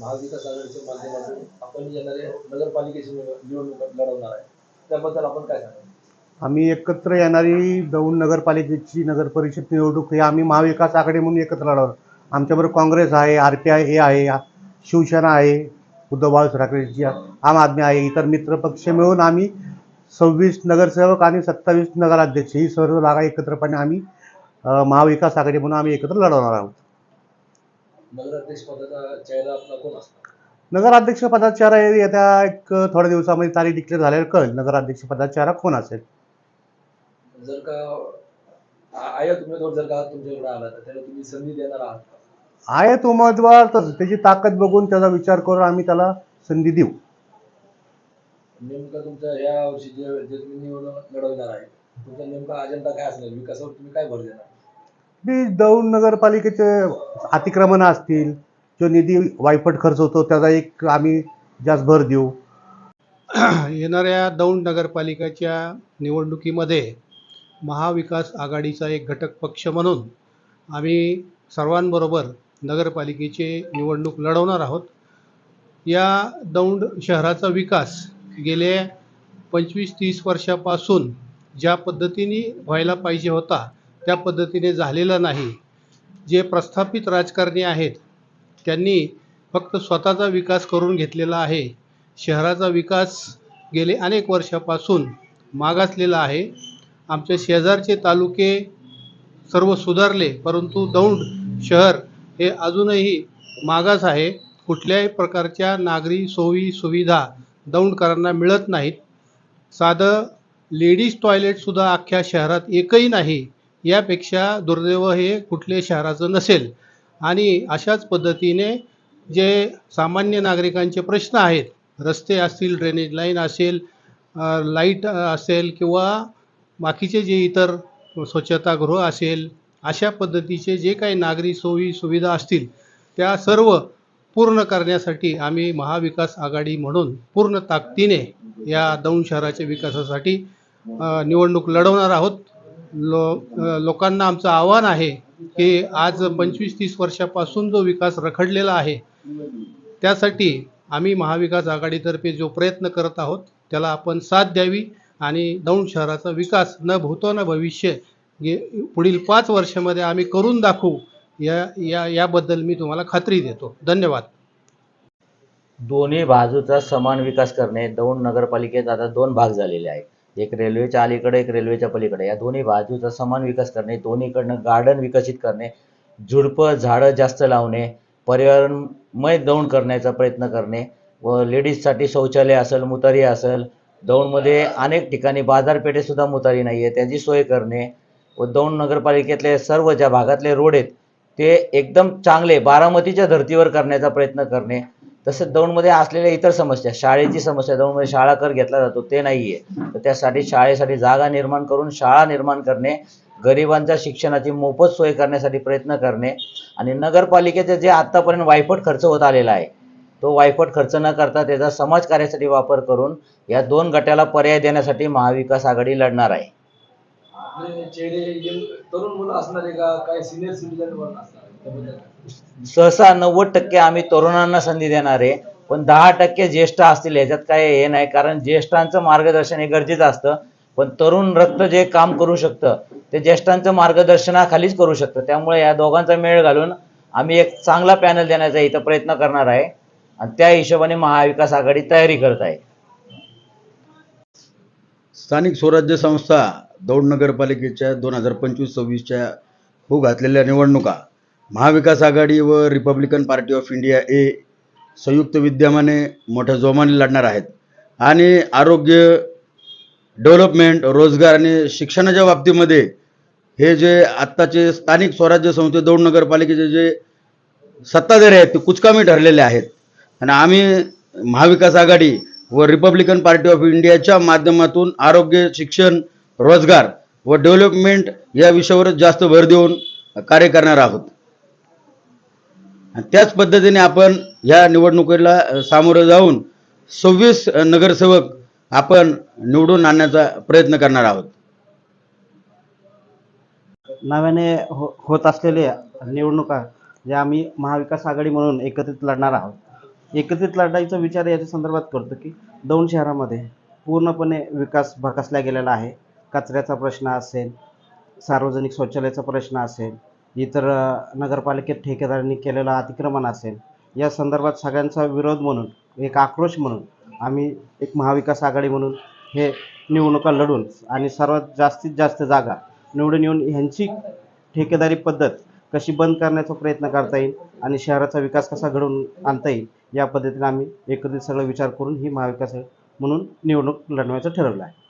महाविकास आघाडीच्या माध्यमातून आपण येणारे नगरपालिकेची निवडणूक लढवणार आहे. त्याबद्दल आपण काय सांगाल आम्ही एकत्र येणारी दौंड नगरपालिकेची नगरपरिषद निवडणूक ही आम्ही महाविकास आघाडी म्हणून एकत्र लढवणार आमच्याबरोबर काँग्रेस आहे आर पी आय हे आहे शिवसेना आहे उद्धव बाळासाहेब ठाकरेची आम आदमी आहे इतर मित्र पक्ष मिळून आम्ही सव्वीस नगरसेवक आणि सत्तावीस नगराध्यक्ष ही सर्व जागा एकत्रपणे आम्ही महाविकास आघाडी म्हणून आम्ही एकत्र लढवणार आहोत. नगराध्यक्ष पदाचा चेहरा आपला कोण असणार? नगराध्यक्ष पदाचा चेहरा येत्या एक थोड्या दिवसामध्ये तारीख डिक्लेअर झाल्यावर कळेल. नगराध्यक्ष पदाचा चेहरा कोण असेल? जर का आयात उमेदवार जर का तुमच्याकडे आला तर त्याला तुम्ही संधी देणार आहात का? आहे तो उमेदवार तर त्याची ताकद बघून त्याचा विचार करून आम्ही त्याला संधी देऊ. नेमकं तुमच्या या वर्षी जे जे तुम्ही निवडणूक लढवणार आहे तुमचा नेमका अजेंडा काय असणार विकासावर तुम्ही काय भर देणार? बी दौंड नगरपालिकेचे अतिक्रमण असतील जो निधी वायपट खर्च होतो त्याचा एक आम्ही जास्त भर देऊ. येणाऱ्या दौंड नगरपालिकेच्या निवडणुकीमध्ये महाविकास आघाडीचा एक घटक पक्ष म्हणून आम्ही सर्वांबरोबर नगरपालिकेचे निवडणूक लढवणार आहोत. या दौंड शहराचा विकास गेल्या पंचवीस तीस वर्षापासून ज्या पद्धतीने व्हायला पाहिजे होता त्या पद्धतीने झालेला नाही. जे प्रस्थापित राजकारणी आहेत त्यांनी फक्त स्वतःचा विकास करून घेतलेला आहे. शहराचा विकास गेले अनेक वर्षापासून मागासलेला आहे. आमच्या शेजारचे तालुके सर्व सुधारले परंतु दौंड शहर हे अजूनही मागास आहे. कुठल्याही प्रकारच्या नागरी सोयी सुविधा दौंडकरांना मिळत नाहीत. साधं लेडीज टॉयलेटसुद्धा अख्ख्या शहरात एकही नाही. यापेक्षा दुर्दैव हे कुठल्या शहराचं नसेल. आणि अशाच पद्धतीने जे सामान्य नागरिकांचे प्रश्न आहेत रस्ते असतील ड्रेनेज लाईन असेल लाइट असेल किंवा बाकीचे जे इतर स्वच्छतागृह असेल अशा पद्धतीचे जे काही नागरी सोयी सुविधा असतील त्या सर्व पूर्ण करण्यासाठी आम्ही महाविकास आघाडी म्हणून पूर्ण ताकदीने या दौंड शहराच्या विकासासाठी निवडणूक लढवणार आहोत. लो लोकांना आमचं आव्हान आहे की आज पंचवीस तीस वर्षापासून जो विकास रखडलेला आहे त्यासाठी आम्ही महाविकास आघाडीतर्फे जो प्रयत्न करत आहोत त्याला आपण साथ द्यावी आणि दौंड शहराचा विकास न भूतो न भविष्य गे पुढील पाच वर्षामध्ये आम्ही करून दाखवू या या याबद्दल मी तुम्हाला खात्री देतो. धन्यवाद. दोन्ही बाजूचा समान विकास करणे दौंड नगरपालिकेत आता दोन भाग झालेले आहेत. एक रेल्वेच्या अलीकडे एक रेल्वेच्या पलीकडे. या दोन्ही बाजूचा समान विकास करणे दोन्हीकडनं गार्डन विकसित करणे झुडपं झाडं जास्त लावणे पर्यावरणमय दौंड करण्याचा प्रयत्न करणे व लेडीजसाठी शौचालय असेल मुतारी असेल दौंडमध्ये अनेक ठिकाणी बाजारपेठेसुद्धा मुतारी नाही आहे त्याची सोय करणे व दौंड नगरपालिकेतले सर्व ज्या भागातले रोड आहेत ते एकदम चांगले बारामतीच्या धर्तीवर करण्याचा प्रयत्न करणे तसेच दौंडमध्ये असलेल्या इतर समस्या शाळेची समस्या दौंडमध्ये शाळा कर घेतला जातो ते नाही आहे तर त्यासाठी शाळेसाठी जागा निर्माण करून शाळा निर्माण करणे गरिबांच्या शिक्षणाची मोफत सोय करण्यासाठी प्रयत्न करणे आणि नगरपालिकेचे जे आत्तापर्यंत वायफट खर्च होत आलेला आहे तो वायफट खर्च न करता त्याचा समाज कार्यासाठी वापर करून या दोन गटाला पर्याय देण्यासाठी महाविकास आघाडी लढणार आहे. तरुण मुलं असणारे का काय सिनियर सिटीजन सहसा नव्वद टक्के आम्ही तरुणांना संधी देणार आहे. पण दहा टक्के ज्येष्ठ असतील ह्याच्यात काय हे नाही. कारण ज्येष्ठांचं मार्गदर्शन हे गरजेचं असतं. पण तरुण रक्त जे काम करू शकतं ते ज्येष्ठांचं मार्गदर्शनाखालीच करू शकतं. त्यामुळे या दोघांचा मेळ घालून आम्ही एक चांगला पॅनल देण्याचा इथं प्रयत्न करणार आहे. आणि त्या हिशोबाने महाविकास आघाडी तयारी करत आहे. स्थानिक स्वराज्य संस्था दौंड नगरपालिकेच्या दोन हजार पंचवीस सव्वीसच्या हो घातलेल्या निवडणुका महाविकास आघाडी व Republican party of India A संयुक्त विद्यमाने मोठ्या जोमाने लढणार आहेत. आणि आरोग्य डेव्हलपमेंट रोजगार आणि शिक्षणाच्या बाबतीमध्ये हे जे आत्ताचे स्थानिक स्वराज्य संस्थे दौड नगरपालिकेचे जे सत्ताधारी आहेत ते कुचकामी ठरलेले आहेत. आणि आम्ही महाविकास आघाडी व रिपब्लिकन पार्टी ऑफ इंडियाच्या माध्यमातून आरोग्य शिक्षण रोजगार व डेव्हलपमेंट या विषयावरच जास्त भर देऊन कार्य करणार आहोत. आणि त्याच पद्धतीने आपण या निवडणुकीला सामोरं जाऊन सव्वीस नगरसेवक आपण निवडून आणण्याचा प्रयत्न करणार आहोत. नव्याने हो होत असलेल्या निवडणुका ज्या आम्ही महाविकास आघाडी म्हणून एकत्रित लढणार आहोत. एकत्रित लढाईचा विचार याच्या संदर्भात करतो की दोन शहरामध्ये पूर्णपणे विकास भकासला गेलेला आहे. कचऱ्याचा प्रश्न असेल सार्वजनिक शौचालयाचा प्रश्न असेल इतर नगरपालिकेत ठेकेदारांनी केलेलं अतिक्रमण असेल या संदर्भात सगळ्यांचा विरोध म्हणून एक आक्रोश म्हणून आम्ही एक महाविकास आघाडी म्हणून हे निवडणुका लढून आणि सर्वात जास्तीत जास्त जागा निवडून येऊन ह्यांची ठेकेदारी पद्धत कशी बंद करण्याचा प्रयत्न करता येईल आणि शहराचा विकास कसा घडवून आणता येईल या पद्धतीने आम्ही एकत्रित सगळं विचार करून ही महाविकास म्हणून निवडणूक लढवायचं ठरवलं आहे.